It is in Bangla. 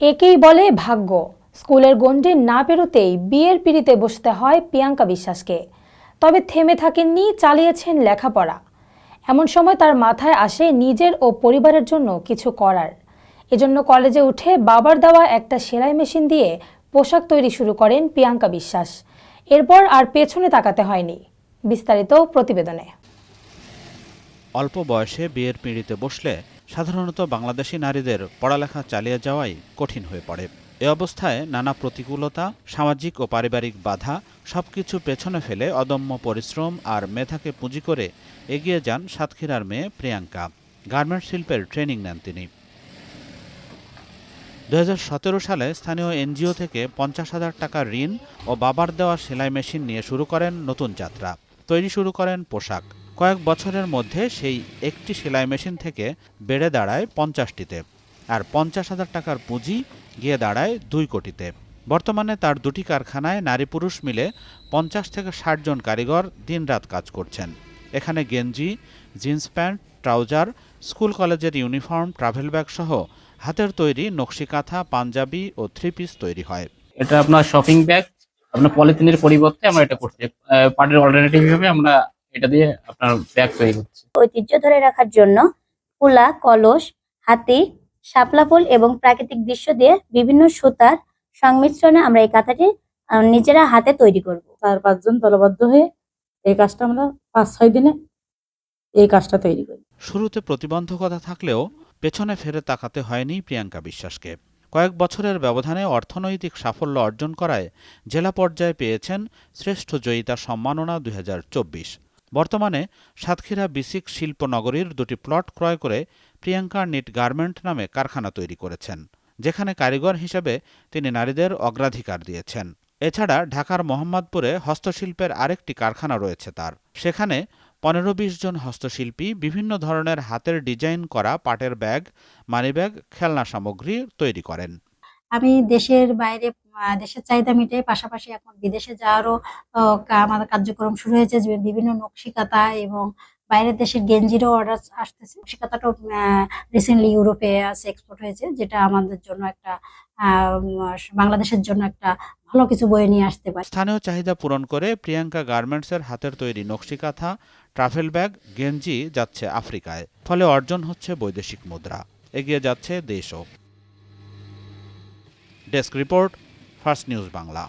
একেই বলে ভাগ্য। স্কুলের গণ্ডি না পেরোতেই বিয়ের পিড়িতে বসতে হয় প্রিয়াঙ্কা বিশ্বাসকে। তবে থেমে থাকেননি, চালিয়েছেন লেখাপড়া। এমন সময় তার মাথায় আসে নিজের ও পরিবারের জন্য কিছু করার। এজন্য কলেজে উঠে বাবার দেওয়া একটা সেলাই মেশিন দিয়ে পোশাক তৈরি শুরু করেন প্রিয়াঙ্কা বিশ্বাস। এরপর আর পেছনে তাকাতে হয়নি। বিস্তারিত প্রতিবেদনে। অল্প বয়সে বিয়ের পিঁড়িতে বসলে সাধারণত বাংলাদেশি নারীদের পড়ালেখা চালিয়ে যাওয়াই কঠিন হয়ে পড়ে। এ অবস্থায় নানা প্রতিকূলতা, সামাজিক ও পারিবারিক বাধা সবকিছু পেছনে ফেলে অদম্য পরিশ্রম আর মেধাকে পুঁজি করে এগিয়ে যান সাতক্ষীরার মেয়ে প্রিয়াঙ্কা। গার্মেন্ট শিল্পের ট্রেনিং নেন তিনি। দু হাজার সতেরো সালে স্থানীয় এনজিও থেকে পঞ্চাশ হাজার টাকা ঋণ ও বাবার দেওয়া সেলাই মেশিন নিয়ে শুরু করেন নতুন যাত্রা। তৈরি শুরু করেন পোশাক। কয়েক বছরের মধ্যে সেই একটি সেলাই মেশিন থেকে বেড়ে দাঁড়ায় পঞ্চাশটিতে আর পঞ্চাশ হাজার টাকার পুঁজি গিয়ে দাঁড়ায় দুই কোটিতে। বর্তমানে তার দুটি কারখানায় নারী পুরুষ মিলে পঞ্চাশ থেকে ষাট জন কারিগর দিনরাত কাজ করছেন। এখানে গেঞ্জি, জিন্স প্যান্ট, ট্রাউজার, স্কুল কলেজের ইউনিফর্ম, ট্রাভেল ব্যাগ সহ হাতের তৈরি নকশি কাঁথা পাঞ্জাবি ও থ্রি পিস তৈরি হয়। এটা আপনার শপিং ব্যাগ, আপনার পলিথিনের পরিবর্তে আমরা এটা করছি। পাটের অল্টারনেটিভ হিসেবে আমরা এটা দিয়ে আপনার ব্যাগ তৈরি করছি ঐতিহ্য ধরে রাখার জন্য কুলা কলস হাতি শাপলা ফুল এবং প্রাকৃতিক দৃশ্য দিয়ে বিভিন্ন সুতার সংমিশ্রণে আমরা এই কাঁথাটি নিজেরা হাতে তৈরি করব। চার পাঁচজন দলবদ্ধ হয়ে এই কাজটা আমরা পাঁচ ছয় দিনে এই কাজটা তৈরি করি। শুরুতে প্রতিবন্ধকতা থাকলেও পেছনে ফেরে তাকাতে হয়নি প্রিয়াঙ্কা বিশ্বাসকে। কয়েক বছরের ব্যবধানে অর্থনৈতিক সাফল্য অর্জন করায় জেলা পর্যায়ে পেয়েছেন শ্রেষ্ঠ জয়িতা সম্মাননা দুই হাজার চব্বিশ। বর্তমানে সাতক্ষীরা বিসিক শিল্প নগরীর দুটি প্লট ক্রয় করে প্রিয়াঙ্কা নিট গার্মেন্ট নামে কারখানা তৈরি করেছেন, যেখানে কারিগর হিসেবে তিনি নারীদের অগ্রাধিকার দিয়েছেন। এছাড়া ঢাকার মোহাম্মদপুরে হস্তশিল্পের আরেকটি কারখানা রয়েছে তার। সেখানে পনেরো বিশ জন হস্তশিল্পী বিভিন্ন ধরনের হাতের ডিজাইন করা পাটের ব্যাগ, মানিব্যাগ, খেলনা সামগ্রী তৈরি করেন। আমি দেশের বাইরে দেশের চাহিদা মেটাই, পাশাপাশি এখন বিদেশে যাওয়ারও আমাদের কার্যক্রম শুরু হয়েছে বিভিন্ন নকশিকাতা এবং বাইরের দেশের গেঞ্জিরও অর্ডার আসতেছে। নকশিকাতাটাও রিসেন্টলি ইউরোপে এক্সপোর্ট হয়েছে, যেটা আমাদের জন্য একটা বাংলাদেশের জন্য একটা ভালো কিছু বয়ে নিয়ে আসতে পারে। স্থানীয় চাহিদা পূরণ করে প্রিয়াঙ্কা গার্মেন্টসের হাতের তৈরি নকশিকাথা ট্রাভেল ব্যাগ, গেঞ্জি যাচ্ছে আফ্রিকায়, ফলে অর্জন হচ্ছে বৈদেশিক মুদ্রা। এগিয়ে যাচ্ছে দেশও। Desk report first news Bangla.